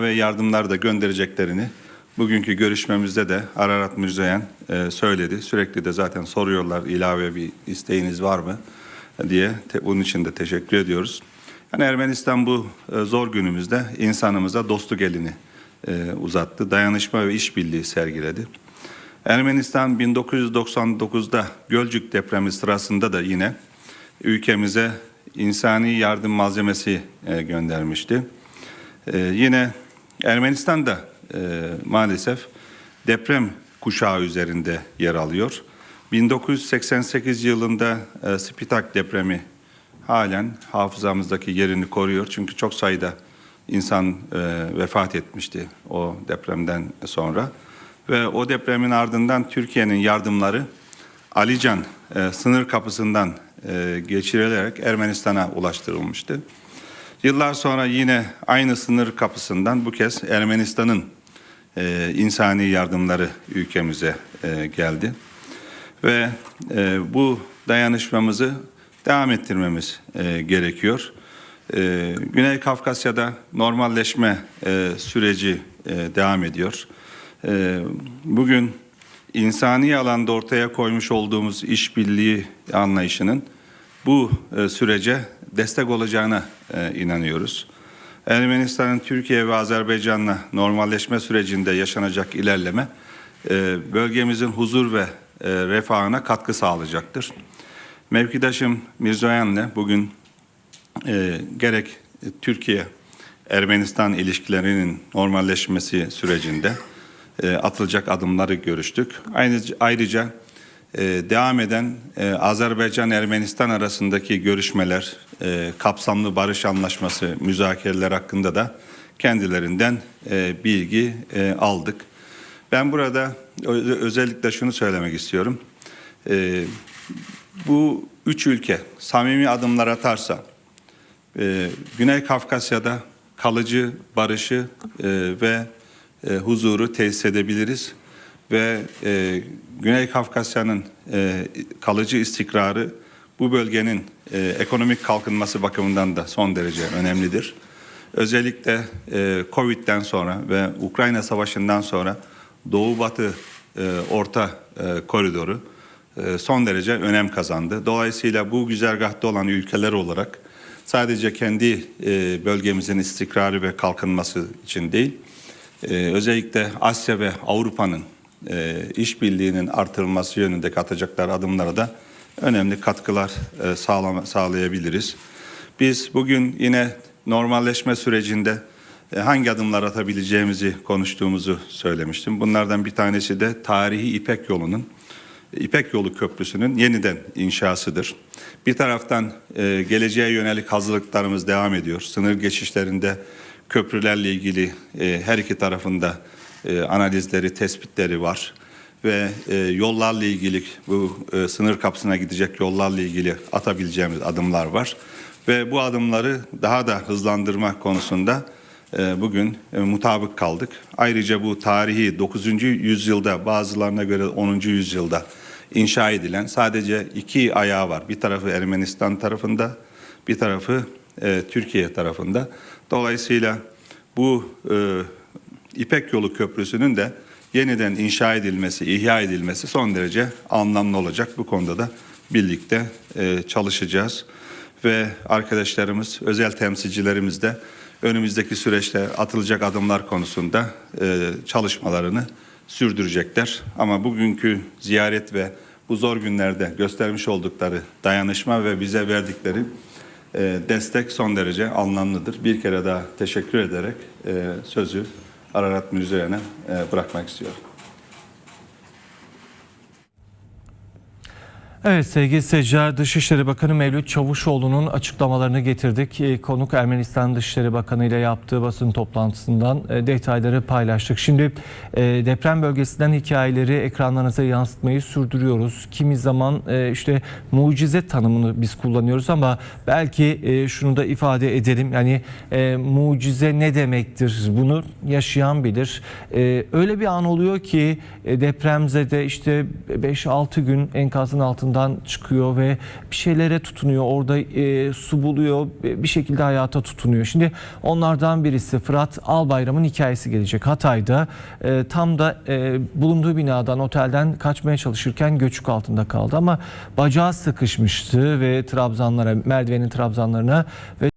ve yardımlar da göndereceklerini bugünkü görüşmemizde de Ararat Mirzoyan e, söyledi. Sürekli de zaten soruyorlar ilave bir isteğiniz var mı diye. Te, bunun için de teşekkür ediyoruz. Yani Ermenistan bu e, zor günümüzde insanımıza dostluk elini e, uzattı. Dayanışma ve işbirliği sergiledi. Ermenistan 1999'da Gölcük depremi sırasında da yine ülkemize insani yardım malzemesi e, göndermişti. E, yine Ermenistan da e, maalesef deprem kuşağı üzerinde yer alıyor. 1988 yılında e, Spitak depremi halen hafızamızdaki yerini koruyor. Çünkü çok sayıda insan e, vefat etmişti o depremden sonra. Ve o depremin ardından Türkiye'nin yardımları Alican e, sınır kapısından e, geçirilerek Ermenistan'a ulaştırılmıştı. Yıllar sonra yine aynı sınır kapısından bu kez Ermenistan'ın e, insani yardımları ülkemize e, geldi. Ve e, bu dayanışmamızı devam ettirmemiz e, gerekiyor. E, Güney Kafkasya'da normalleşme e, süreci e, devam ediyor. E, bugün insani alanda ortaya koymuş olduğumuz işbirliği anlayışının bu e, sürece destek olacağına e, inanıyoruz. Ermenistan'ın Türkiye ve Azerbaycan'la normalleşme sürecinde yaşanacak ilerleme e, bölgemizin huzur ve e, refahına katkı sağlayacaktır. Mevkidaşım Mirzoyan'la bugün e, gerek Türkiye Ermenistan ilişkilerinin normalleşmesi sürecinde atılacak adımları görüştük. Ayrıca, ayrıca devam eden e, Azerbaycan-Ermenistan arasındaki görüşmeler, e, kapsamlı barış anlaşması, müzakereler hakkında da kendilerinden e, bilgi aldık. Ben burada özellikle şunu söylemek istiyorum. Bu üç ülke samimi adımlar atarsa Güney Kafkasya'da kalıcı barışı ve huzuru tesis edebiliriz ve e, Güney Kafkasya'nın e, kalıcı istikrarı bu bölgenin e, ekonomik kalkınması bakımından da son derece önemlidir. Özellikle e, Covid'den sonra ve Ukrayna Savaşı'ndan sonra Doğu-Batı e, orta e, koridoru e, son derece önem kazandı. Dolayısıyla bu güzergahta olan ülkeler olarak sadece kendi e, bölgemizin istikrarı ve kalkınması için değil, e, özellikle Asya ve Avrupa'nın e, işbirliğinin artırılması yönünde atacakları adımlara da önemli katkılar e, sağlayabiliriz. Biz bugün yine normalleşme sürecinde e, hangi adımlar atabileceğimizi konuştuğumuzu söylemiştim. Bunlardan bir tanesi de tarihi İpek yolunun İpek Yolu Köprüsü'nün yeniden inşasıdır. Bir taraftan e, geleceğe yönelik hazırlıklarımız devam ediyor. Sınır geçişlerinde köprülerle ilgili e, her iki tarafında e, analizleri, tespitleri var ve e, yollarla ilgili bu e, sınır kapısına gidecek yollarla ilgili atabileceğimiz adımlar var ve bu adımları daha da hızlandırma konusunda bugün mutabık kaldık. Ayrıca bu tarihi 9. yüzyılda bazılarına göre 10. yüzyılda inşa edilen sadece iki ayağı var. Bir tarafı Ermenistan tarafında, bir tarafı Türkiye tarafında. Dolayısıyla bu e, İpek Yolu Köprüsü'nün de yeniden inşa edilmesi, ihya edilmesi son derece anlamlı olacak. Bu konuda da birlikte e, çalışacağız. Ve arkadaşlarımız, özel temsilcilerimiz de önümüzdeki süreçte atılacak adımlar konusunda e, çalışmalarını sürdürecekler. Ama bugünkü ziyaret ve bu zor günlerde göstermiş oldukları dayanışma ve bize verdikleri e, destek son derece anlamlıdır. Bir kere daha teşekkür ederek e, sözü Ararat Mirzoyan'a e, bırakmak istiyorum. Evet sevgili seyirciler Dışişleri Bakanı Mevlüt Çavuşoğlu'nun açıklamalarını getirdik. E, Konuk Ermenistan Dışişleri Bakanı ile yaptığı basın toplantısından e, detayları paylaştık. Şimdi e, deprem bölgesinden hikayeleri ekranlarınıza yansıtmayı sürdürüyoruz. Kimi zaman işte mucize tanımını biz kullanıyoruz ama belki şunu da ifade edelim. Yani mucize ne demektir? Bunu yaşayan bilir. Öyle bir an oluyor ki depremzede işte 5-6 gün enkazın altında altından çıkıyor ve bir şeylere tutunuyor. Orada e, su buluyor, bir şekilde hayata tutunuyor. Şimdi onlardan birisi Fırat Albayram'ın hikayesi gelecek. Hatay'da e, tam da e, bulunduğu binadan, otelden kaçmaya çalışırken göçük altında kaldı ama bacağı sıkışmıştı ve trabzanlara, merdivenin trabzanlarına ve